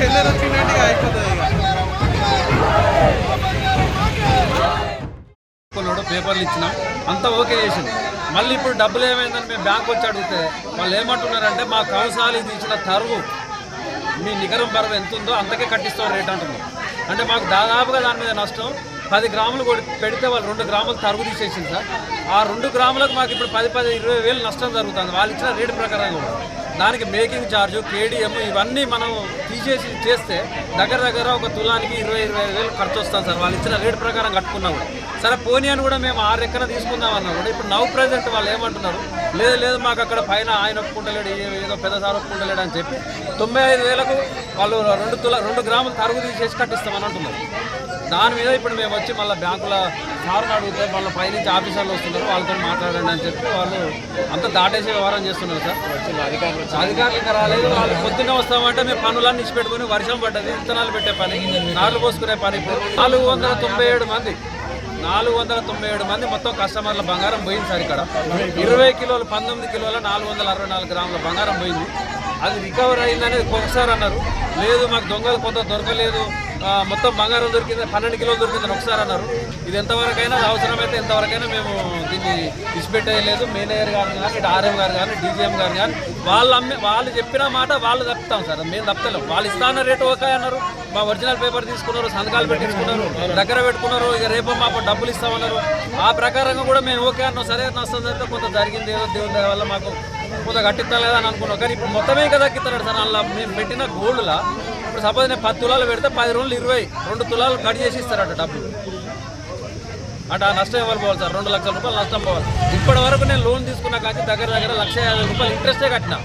చెల్లెలు అయిపోతుంది పేపర్లు ఇచ్చినాం. అంతా ఓకే చేసింది మళ్ళీ ఇప్పుడు డబ్బులు ఏమైందని మేము బ్యాంక్ వచ్చి అడిగితే వాళ్ళు ఏమంటున్నారంటే మా కౌసాలి ఇచ్చిన తరువు మీ నికరం బరువు ఎంత ఉందో అంతకే కట్టిస్తాం రేట్ అంటున్నారు అంటే మాకు దాదాపుగా దాని మీద నష్టం. పది గ్రాములు పెడితే వాళ్ళు రెండు గ్రాములు తరుగు తీసేసింది సార్. ఆ రెండు గ్రాములకు మాకు ఇప్పుడు పది పది ఇరవై వేలు నష్టం జరుగుతుంది. వాళ్ళు ఇచ్చిన రేటు ప్రకారంగా దానికి మేకింగ్ ఛార్జు కేడిఎం ఇవన్నీ మనం తీసేసి చేస్తే దగ్గర దగ్గర ఒక తులానికి ఇరవై ఇరవై ఐదు వేలు ఖర్చు వస్తుంది సార్. వాళ్ళు ఇచ్చిన రేటు ప్రకారం కట్టుకున్నాం. కూడా సరే పోనీ అని కూడా మేము ఆరు ఎక్కన తీసుకుందాం అన్నా. కూడా ఇప్పుడు నవ్ ప్రజెంట్ వాళ్ళు ఏమంటున్నారు? లేదు లేదు మాకు అక్కడ పైన ఆయన ఒప్పుకుంటలేడు ఏదో పెద్ద సార్ ఒప్పుకుంటలేడు అని చెప్పి తొంభై ఐదు వేలకు వాళ్ళు రెండు తుల రెండు గ్రాములు తరుగు తీసేసి కట్టిస్తామని అంటున్నారు. దాని మీద ఇప్పుడు మేము వచ్చి మళ్ళీ బ్యాంకుల సార్ని అడిగితే వాళ్ళ పైనుంచి ఆఫీసర్లు వస్తున్నారు వాళ్ళతో మాట్లాడండి అని చెప్పి వాళ్ళు అంతా దాటేసి వ్యవహారం చేస్తున్నారు సార్. అధికారులు ఇంకా రాలేదు. వాళ్ళు పొద్దున్నే వస్తామంటే మేము పనులన్నీ ఇచ్చి పెట్టుకుని వర్షం పడ్డది విత్తనాలు పెట్టే పని నార్లు పోసుకునే పని ఇప్పుడు. నాలుగు వందల తొంభై ఏడు మంది నాలుగు వందల తొంభై ఏడు మంది మొత్తం కస్టమర్ల బంగారం పోయింది సార్ ఇక్కడ. ఇరవై కిలోలు పంతొమ్మిది కిలోల నాలుగు వందల అరవై నాలుగు గ్రాముల బంగారం పోయింది. అది రికవర్ అయిందనేది ఒకసారి అన్నారు. లేదు మాకు దొంగలు కొంత దొరకలేదు. మొత్తం బంగారం దొరికింది పన్నెండు కిలోలు దొరికిందని ఒకసారి అన్నారు. ఇది ఎంతవరకైనా అవసరమైతే ఎంతవరకైనా మేము దీన్ని ఇచ్చిపెట్టేయలేదు మేనేజర్ గారు కానీ ఆర్ఎం గారు కానీ డీజీఎం గారు కానీ వాళ్ళు అమ్మే వాళ్ళు చెప్పిన మాట వాళ్ళు తప్పుతాం సార్. మేము తప్పలేం వాళ్ళు ఇస్తాన రేటు ఓకే అన్నారు. మా ఒరిజినల్ పేపర్ తీసుకున్నారు సంతకాలు పెట్టించుకున్నారు దగ్గర పెట్టుకున్నారు. ఇక రేపు మాకు డబ్బులు ఇస్తామన్నారు. ఆ ప్రకారంగా కూడా మేము ఓకే అన్నాం. సరే నష్టం అయితే కొంత జరిగింది ఏదో దేవుని వల్ల మాకు కొంత లేదా అని అనుకున్నాం కానీ ఇప్పుడు మొత్తమే కదా దక్కిస్తున్నాడు సార్. అలా మేము పెట్టిన గోల్డ్లా ఇప్పుడు సపోజ్ నేను పది తులాలు పెడితే పది రోజులు ఇరవై రెండు తులాలు కట్ చేసి ఇస్తారట డబ్బులు. అంటే ఆ నష్టం ఎవరు పోవాలి సార్? రెండు లక్షల రూపాయలు నష్టం పోవాలి. ఇప్పటి వరకు నేను లోన్ తీసుకున్నా కానీ దగ్గర దగ్గర లక్ష యాభై రూపాయలు ఇంట్రెస్టే కట్టినా.